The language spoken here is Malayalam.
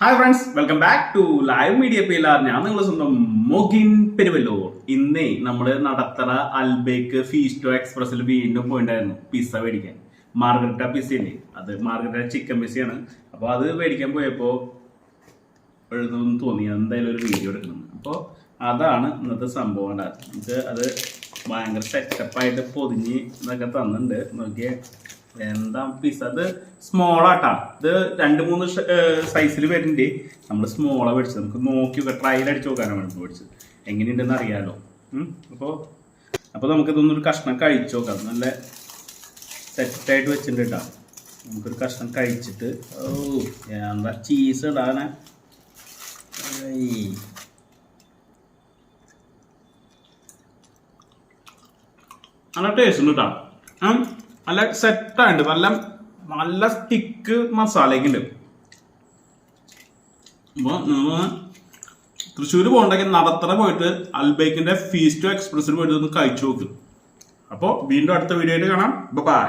Hi friends welcome back to live media Pilar ഞാൻ നിങ്ങളെ സ്വന്തം മൊഗിൻ പെരുവല്ലൂർ. ഇന്നേ നമ്മൾ നടത്തറ അൽബേക്ക് ഫീസ്റ്റോ എക്സ്പ്രസ്സിൽ വീണ്ടും പോയിണ്ടായിരുന്നു പിസ്സ മേടിക്കാൻ. മാർഗരറ്റ പിസ്സ പിസ്സയില്ലേ അത് മാർഗരറ്റ ചിക്കൻ പിസ്സയാണ് അപ്പോൾ അത് മേടിക്കാൻ പോയപ്പോൾ എഴുതുമെന്ന് തോന്നി. എന്തായാലും ഒരു വീഡിയോ എടുക്കണം. അപ്പോൾ അതാണ് ഇന്നത്തെ സംഭവം ഉണ്ടായത് നമുക്ക് അത് ഭയങ്കര സെറ്റപ്പായിട്ട് പൊതിഞ്ഞ് ഇതൊക്കെ തന്നിട്ടുണ്ട്. നോക്കിയേ. എന്താ പീസ് അത് സ്മോൾ ആട്ടാ. ഇത് രണ്ട് മൂന്ന് സൈസിൽ വരുന്നുണ്ട്. നമ്മൾ സ്മോളാണ് മേടിച്ചത്. നമുക്ക് നോക്കി ട്രയൽ അടിച്ച് നോക്കാനാണ് നമ്മൾ മേടിച്ചത്. എങ്ങനെയുണ്ടെന്ന് അറിയാലോ. അപ്പോൾ അപ്പോൾ നമുക്ക് ഇതൊന്നൊരു കഷ്ണം കഴിച്ചു നോക്കാം. നല്ല സെറ്റായിട്ട് വെച്ചിട്ടുണ്ട് കേട്ടോ നമുക്കൊരു കഷ്ണം കഴിച്ചിട്ട് ഓ എന്താ ചീസ് ഇടാന. നല്ല ടേസ്റ്റ് ഉണ്ട് കേട്ടോ നല്ല സെറ്റായിട്ട് നല്ല നല്ല തിക്ക് മസാലയൊക്കെ ഉണ്ട് നമ്മ തൃശ്ശൂർ പോകണ്ടെങ്കിൽ നടത്തറ പോയിട്ട് അൽബേക്കിന്റെ ഫീസ്റ്റോ എക്സ്പ്രസിൽ പോയിട്ട് ഒന്ന് കഴിച്ചു നോക്ക്. അപ്പോൾ വീണ്ടും അടുത്ത വീഡിയോ ആയിട്ട് കാണാം. ബൈ